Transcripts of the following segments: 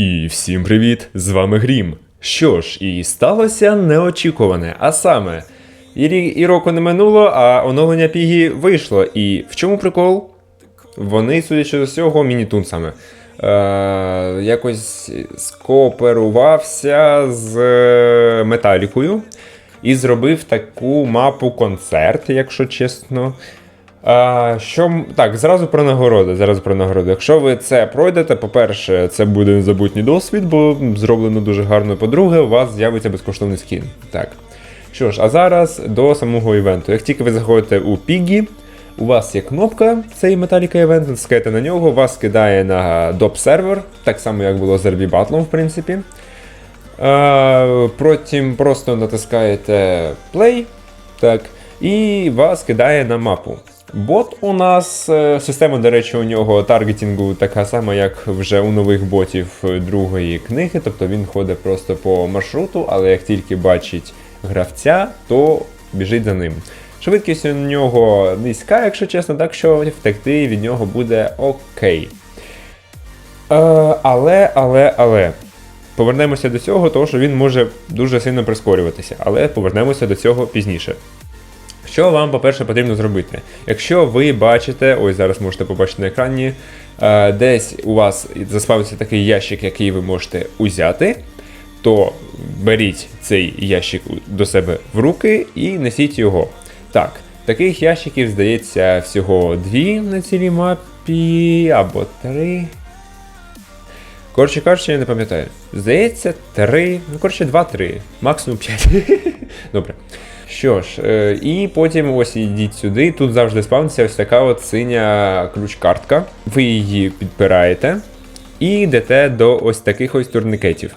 І всім привіт! З вами Грім. Що ж, і сталося неочікуване, а саме, і, рі- і року не минуло, а оновлення Пігі вийшло. І в чому прикол? Вони, судячи з усього, мінітунцями. Е, якось скооперувався з е, Металікою і зробив таку мапу концерт, якщо чесно. А, що так, зразу про нагороди. Зразу про нагороди. Якщо ви це пройдете, по-перше, це буде незабутній досвід, бо зроблено дуже гарно. По-друге, у вас з'явиться безкоштовний скін. Так. Що ж, а зараз до самого івенту. Як тільки ви заходите у Пігі, у вас є кнопка, цей Metallica Event, натискаєте на нього, вас кидає на доп сервер, так само як було з RB Battle, в принципі. Е, Потім просто натискаєте Play, так, і вас кидає на мапу. Бот у нас, е, система, до речі, у нього таргетінгу така сама, як вже у нових ботів е, другої книги, тобто він ходить просто по маршруту, але як тільки бачить гравця, то біжить за ним. Швидкість у нього низька, якщо чесно, так що втекти від нього буде окей. Е, але, але, але. Повернемося до цього, тому що він може дуже сильно прискорюватися, але повернемося до цього пізніше. Що вам, по-перше, потрібно зробити? Якщо ви бачите, ось зараз можете побачити на екрані, е, десь у вас заспавиться такий ящик, який ви можете узяти, то беріть цей ящик до себе в руки і несіть його. Так, таких ящиків, здається, всього дві на цілій мапі або три. Коротше кажучи, я не пам'ятаю. Здається, три, ну коротше, два-три, максимум п'ять. Добре. Що ж, е, і потім ось йдіть сюди. Тут завжди спавниться ось така от синя ключ-картка. Ви її підбираєте і йдете до ось таких ось турникетів.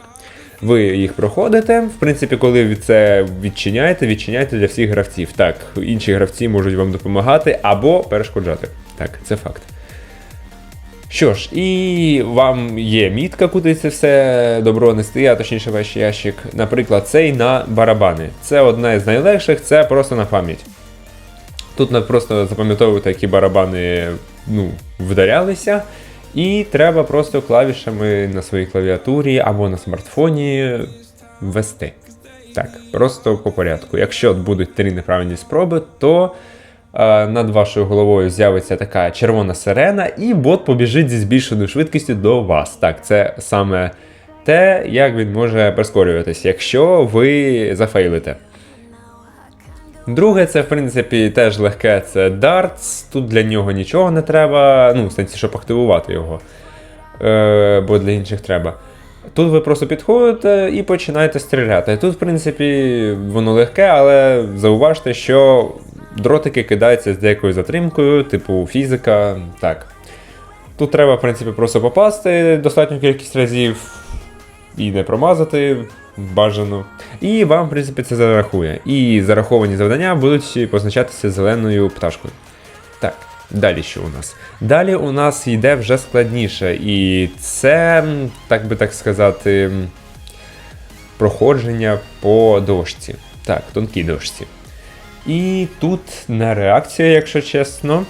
Ви їх проходите. В принципі, коли ви це відчиняєте, відчиняєте для всіх гравців. Так, інші гравці можуть вам допомагати або перешкоджати. Так, це факт. Що ж, і вам є мітка, куди це все добро нести, а точніше ваш ящик. Наприклад, цей на барабани. Це одна з найлегших, це просто на пам'ять. Тут просто запам'ятовувати, які барабани ну, вдарялися. І треба просто клавішами на своїй клавіатурі або на смартфоні ввести. Так, просто по порядку. Якщо будуть три неправильні спроби, то над вашою головою з'явиться така червона сирена, і бот побіжить зі збільшеною швидкістю до вас. Так, це саме те, як він може прискорюватись, якщо ви зафейлите. Друге, це в принципі теж легке, це дартс. Тут для нього нічого не треба. Ну, в сенсі, щоб активувати його. Е, бо для інших треба. Тут ви просто підходите і починаєте стріляти. Тут, в принципі, воно легке, але зауважте, що дротики кидаються з деякою затримкою, типу фізика. Так. Тут треба, в принципі, просто попасти достатню кількість разів і не промазати бажано. І вам, в принципі, це зарахує. І зараховані завдання будуть позначатися зеленою пташкою. Так, далі що у нас? Далі у нас йде вже складніше, і це, так би так сказати, проходження по дошці. Так, тонкій дошці. І тут не реакція, якщо чесно.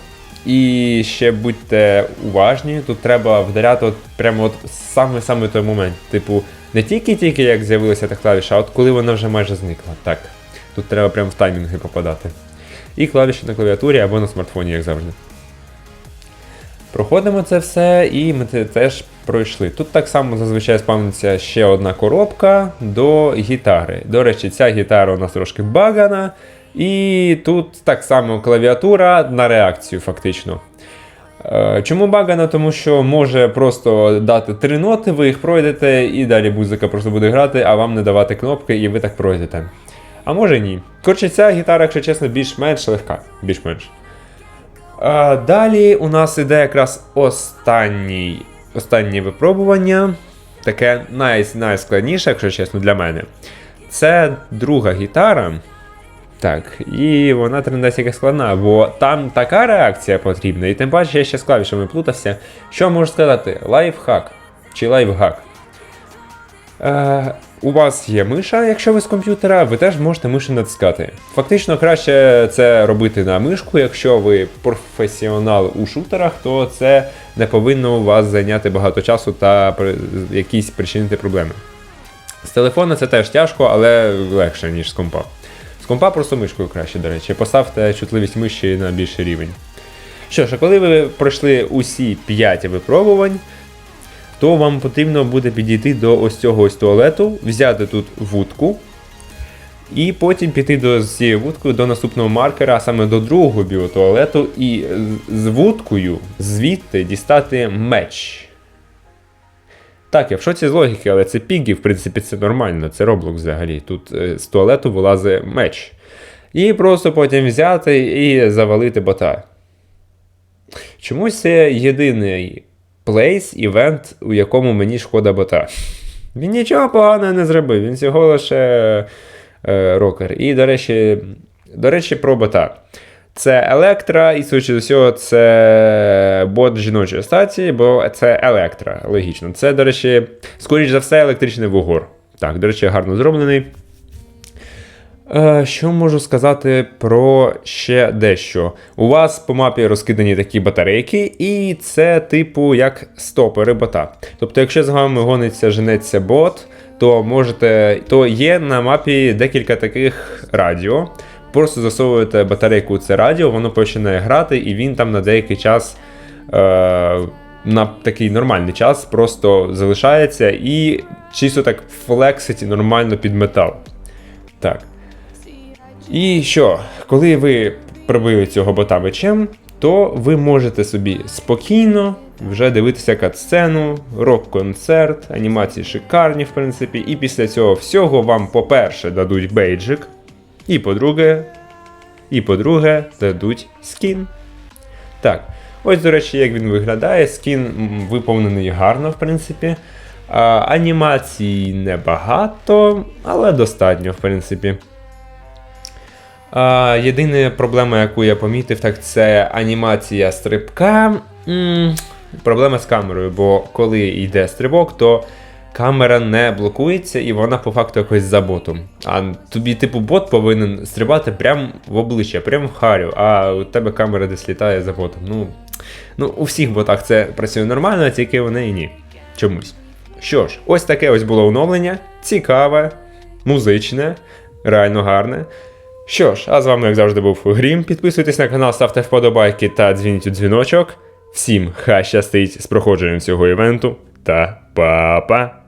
І ще будьте уважні, тут треба вдаряти от прямо от саме-саме той момент. Типу, не тільки-тільки як з'явилася та клавіша, а от коли вона вже майже зникла. Так. Тут треба прямо в таймінги попадати. І клавіші на клавіатурі або на смартфоні, як завжди. Проходимо це все, і ми це теж пройшли. Тут так само зазвичай спавниться ще одна коробка до гітари. До речі, ця гітара у нас трошки багана. І тут так само клавіатура на реакцію, фактично. Е, Чому багано? Тому що може просто дати три ноти, ви їх пройдете, і далі музика просто буде грати, а вам не давати кнопки, і ви так пройдете. А може ні. Коротше, ця гітара, якщо чесно, більш-менш легка. Більш-менш. А, далі у нас іде якраз останній, останнє випробування. Таке най, найскладніше, якщо чесно, для мене. Це друга гітара. Так, і вона трендець яка складна, бо там така реакція потрібна, і тим паче я ще з клавішами плутався. Що можу сказати? Лайфхак чи лайфхак? Е, у вас є миша, якщо ви з комп'ютера, ви теж можете мишу натискати. Фактично краще це робити на мишку, якщо ви професіонал у шутерах, то це не повинно у вас зайняти багато часу та якісь причинити проблеми. З телефона це теж тяжко, але легше, ніж з компа. Компа просто мишкою краще, до речі. Поставте чутливість миші на більший рівень. Що ж, а коли ви пройшли усі 5 випробувань, то вам потрібно буде підійти до ось цього ось туалету, взяти тут вудку, і потім піти до з цією вудкою до наступного маркера, а саме до другого біотуалету, і з вудкою звідти дістати меч. Так, я в шоці з логіки, але це піги, в принципі, це нормально, це Roblox взагалі. Тут е, з туалету вилазить меч. І просто потім взяти і завалити бота. Чомусь це єдиний плейс, івент, у якому мені шкода бота. Він нічого поганого не зробив, він всього лише е, рокер. І, до речі, до речі, про бота. Це Електра, і судячи з усього, це бот жіночої статі, бо це Електра, логічно. Це, до речі, скоріш за все, електричний вугор. Так, до речі, гарно зроблений. Е, Що можу сказати про ще дещо? У вас по мапі розкидані такі батарейки, і це типу як стопери бота. Тобто, якщо з вами гониться, женеться бот, то можете, то є на мапі декілька таких радіо. Просто засовуєте батарейку у це радіо, воно починає грати, і він там на деякий час. Е- на такий нормальний час просто залишається і чисто так флексить нормально під метал. Так. І що, коли ви пробили цього бота мечем, то ви можете собі спокійно вже дивитися катсцену, рок-концерт, анімації шикарні, в принципі, і після цього всього вам, по-перше, дадуть бейджик, і по-друге, і по-друге, дадуть скін. Так, ось, до речі, як він виглядає. Скін виповнений гарно, в принципі. А, анімацій небагато, але достатньо, в принципі. А, єдина проблема, яку я помітив, так це анімація стрибка. М, проблема з камерою, бо коли йде стрибок, то камера не блокується і вона по факту якось за ботом. А тобі, типу, бот повинен стрибати прямо в обличчя, прямо в харю, а у тебе камера десь літає за ботом. Ну, ну у всіх ботах це працює нормально, а тільки вони і ні. Чомусь. Що ж, ось таке ось було оновлення. Цікаве, музичне, реально гарне. Що ж, а з вами, як завжди, був Грім. Підписуйтесь на канал, ставте вподобайки та дзвініть у дзвіночок. Всім хай щастить з проходженням цього івенту та па-па!